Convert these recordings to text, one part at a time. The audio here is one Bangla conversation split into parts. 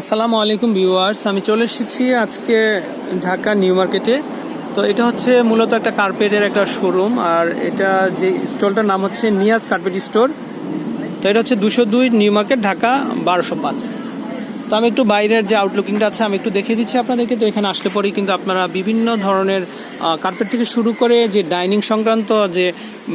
আসসালামু আলাইকুম ভিউয়ার্স, আমি চলে এসেছি আজকে ঢাকা নিউ মার্কেটে। তো এটা হচ্ছে মূলত একটা কার্পেটের একটা শোরুম, আর এটা যে স্টলটার নাম হচ্ছে নিয়াজ কার্পেট স্টোর। তো এটা হচ্ছে দুশো দুই নিউ মার্কেট, ঢাকা বারোশো পাঁচ। তো আমি একটু বাইরের যে আউটলুকিংটা আছে, আমি একটু দেখিয়ে দিচ্ছি আপনাদেরকে। তো এখানে আসলে পরেই কিন্তু আপনারা বিভিন্ন ধরনের কার্পেট থেকে শুরু করে যে ডাইনিং সংক্রান্ত যে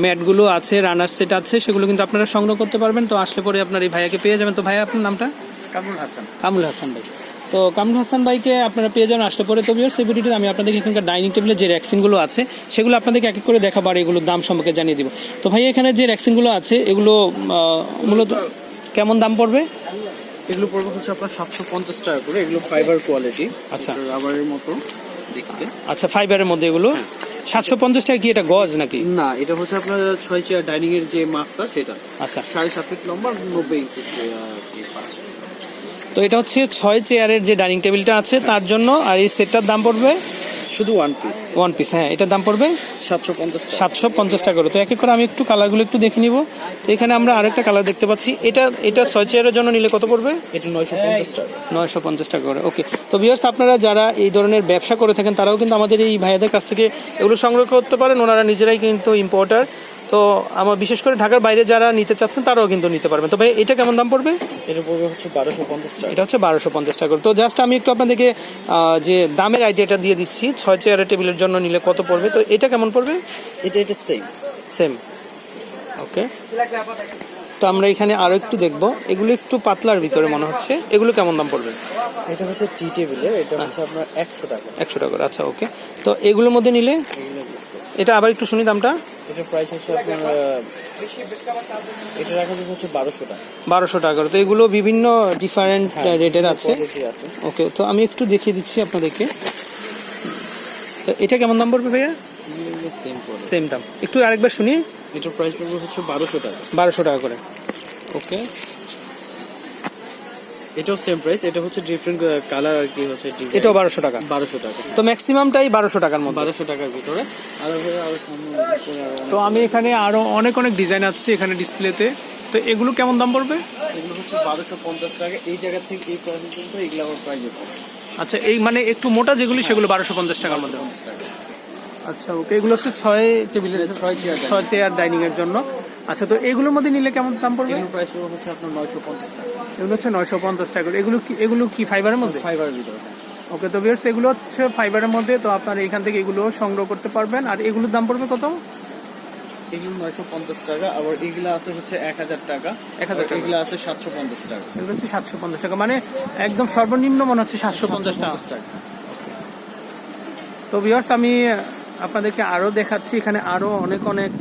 ম্যাটগুলো আছে রানার সেট আছে, সেগুলো কিন্তু আপনারা সংগ্রহ করতে পারবেন। তো আসলে পরে আপনার এই ভাইয়াকে পেয়ে যাবেন। তো ভাইয়া, আপনার নামটা? কামরুল হাসান। কামরুল হাসান ভাই। তো কামরুল হাসান ভাইকে আপনারা পেয়ে যান আসলে পরে। তো ভিডিওতে আমি আপনাদেরকে এখানকার ডাইনিং টেবিলের যে র্যাক্সিনগুলো আছে সেগুলো আপনাদেরকে এক এক করে দেখাবো আর এগুলোর দাম সম্পর্কে জানিয়ে দিব। তো ভাই এখানে যে র্যাক্সিনগুলো আছে এগুলো মূলত কেমন দাম পড়বে? এগুলো পড়বে হচ্ছে আপনার সাতশো পঞ্চাশ টাকা করে। এগুলো ফাইবার কোয়ালিটি আচ্ছা। রাবারের মতো দেখতে। আচ্ছা ফাইবারের মধ্যে এগুলো? সাতশো পঞ্চাশ টাকা কি এটা গজ নাকি? না এটা হচ্ছে আপনার ছয় চেয়ার ডাইনিং এর যে মাপটা সেটা। আচ্ছা। সাড়ে সাত ফিট লম্বা নব্বই ইঞ্চি। তো এটা হচ্ছে ছয় চেয়ারের যে ডাইনিং টেবিলটা আছে তার জন্য আর এই সেটটার দাম পড়বে শুধু ওয়ান পিস ওয়ান পিস হ্যাঁ এটার দাম পড়বে সাতশো পঞ্চাশ সাতশো পঞ্চাশ টাকা করে। তো এক এক করে আমি একটু কালারগুলো একটু দেখে নিব। তো এখানে আমরা আরেকটা কালার দেখতে পাচ্ছি। এটা এটা ছয় চেয়ারের জন্য নিলে কত পড়বে? এটা নয়শো পঞ্চাশ টাকা। নয়শো পঞ্চাশ টাকা করে ওকে তো ভিউয়ার্স আপনারা যারা এই ধরনের ব্যবসা করে থাকেন তারাও কিন্তু আমাদের এই ভাইয়াদের কাছ থেকে এগুলো সংগ্রহ করতে পারেন। ওনারা নিজেরাই কিন্তু ইম্পোর্টার তো আমার বিশেষ করে ঢাকার বাইরে যারা নিতে চাচ্ছেন তারাও কিন্তু নিতে পারবেন। তো ভাই এটা কেমন দাম পড়বে? এটা পড়বে হচ্ছে বারোশো পঞ্চাশ টাকা। এটা হচ্ছে বারোশো পঞ্চাশ টাকা করে। তো জাস্ট আমি একটু আপনাদেরকে যে দামের আইডিয়াটা দিয়ে দিচ্ছি ছয় চেয়ারের টেবিলের জন্য নিলে কত পড়বে? তো এটা কেমন পড়বে? এটা এটা সেম সেম ওকে তো আমরা এখানে আরও একটু দেখব। এগুলো একটু পাতলার ভিতরে মনে হচ্ছে। এগুলো কেমন দাম পড়বে? এটা হচ্ছে টি টেবিলের এটা হচ্ছে আপনার একশো টাকা। একশো টাকা আচ্ছা ওকে তো এগুলোর মধ্যে নিলে? এটা আবার একটু শুনি দামটা। এটার প্রাইস হচ্ছে আপনার এটা রাখা হচ্ছে বারোশো টাকা। বারোশো টাকা করে। তো এগুলো বিভিন্ন ডিফারেন্ট রেটের আছে। ওকে তো আমি একটু দেখিয়ে দিচ্ছি আপনাদেরকে। তো এটা কেমন দাম পড়বে ভাইয়া? সেম দাম। একটু আরেকবার শুনি। এটার প্রাইস পড়বে হচ্ছে বারোশো টাকা। বারোশো টাকা করে। ওকে এটাও সেম প্রাইস এটা হচ্ছে ডিফারেন্ট কালার আর কি হচ্ছে এটাও বারোশো টাকা। বারোশো টাকা। তো ম্যাক্সিমামটাই বারোশো টাকার মধ্যে। বারোশো টাকার ভিতরে। তো আমি এখানে আরও অনেক অনেক ডিজাইন আছে এখানে ডিসপ্লেতে তো এগুলো কেমন দাম পড়বে? এগুলো হচ্ছে বারোশো পঞ্চাশ টাকা। এই জায়গা থেকে এই পর্যন্ত এগুলো আমার প্রাইস পড়বে। আচ্ছা এই মানে একটু মোটা যেগুলি সেগুলো বারোশো পঞ্চাশ টাকার মধ্যে। আচ্ছা ওকে এগুলো হচ্ছে ছয় টেবিলের ছয় চেয়ার ছয় চেয়ার ডাইনিং এর জন্য। আচ্ছা তো এগুলোর মধ্যে নিলে কেমন দাম পড়বে? এগুলোর প্রাইস হচ্ছে আপনার নয়শো পঞ্চাশ টাকা। এগুলো হচ্ছে নয়শো পঞ্চাশ টাকা করে। এগুলো কি এগুলো কি ফাইবারের মধ্যে? ফাইবারের ভিতরে। ওকে তো বিয়ার্স এগুলো হচ্ছে ফাইবারের মধ্যে তো আপনারা এখান থেকে এগুলো সংগ্রহ করতে পারবেন। আর এগুলোর দাম পড়বে কত? এগুলো নয়শো পঞ্চাশ টাকা আবার এগুলো আছে হচ্ছে এক হাজার টাকা। 1000 টাকা। এগুলো আছে সাতশো পঞ্চাশ টাকা। এগুলো হচ্ছে সাতশো পঞ্চাশ টাকা মানে একদম সর্বনিম্ন মনে হচ্ছে সাতশো পঞ্চাশ টাকা। টাকা। তো ভিউয়ার্স আমি আপনাদেরকে আরও দেখাচ্ছি এখানে আরও অনেক অনেক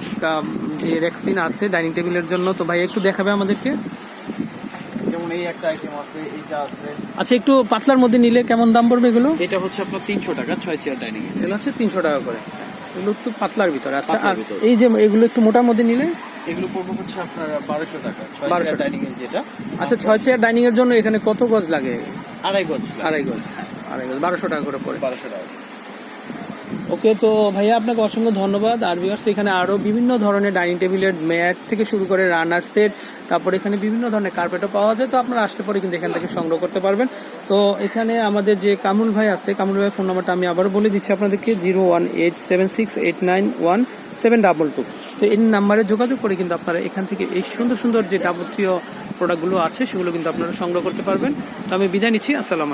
যে রেক্সিন আছে ডাইনিং টেবিলের জন্য। তো ভাই একটু দেখাবে আমাদেরকে? যেমন এই একটা আইটেম আছে এইটা আছে। আচ্ছা একটু পাতলার মধ্যে নিলে কেমন দাম পড়বে এগুলো? এটা হচ্ছে আপনার তিনশো টাকা ছয় চেয়ার ডাইনিং এগুলো হচ্ছে তিনশো টাকা করে। এগুলো একটু পাতলার ভিতরে। আচ্ছা আর এই যে এগুলো একটু মোটার মধ্যে নিলে? এগুলো পড়বে হচ্ছে আপনার বারোশো টাকা ছয় 1200 চেয়ার ডাইনিং এর যেটা। আচ্ছা ছয় চেয়ার ডাইনিং এর জন্য এখানে কত গজ লাগে? আড়াই গজ আড়াই গজ। আড়াই গজ বারোশো টাকা করে পড়ে। বারোশো টাকা। ওকে, তো ভাইয়া আপনাকে অসংখ্য ধন্যবাদ। আর ভিউয়ার্স এখানে আরও বিভিন্ন ধরনের ডাইনিং টেবিলের ম্যাট থেকে শুরু করে রানার সেট, তারপর এখানে বিভিন্ন ধরনের কার্পেটও পাওয়া যায়, তো আপনারা আসলে পরে কিন্তু এখান থেকে সংগ্রহ করতে পারবেন। তো এখানে আমাদের যে কামরুল ভাই আছে, কামরুল ভাই ফোন নাম্বারটা আমি আবারও বলে দিচ্ছি আপনাদেরকে zero one eight seven six eight nine one seven double two তো এই নাম্বারে যোগাযোগ করে কিন্তু আপনারা এখান থেকে এই সুন্দর সুন্দর যে যাবতীয় প্রোডাক্টগুলো আছে, সেগুলো কিন্তু আপনারা সংগ্রহ করতে পারবেন। তো আমি বিদায় নিচ্ছি, আসসালামু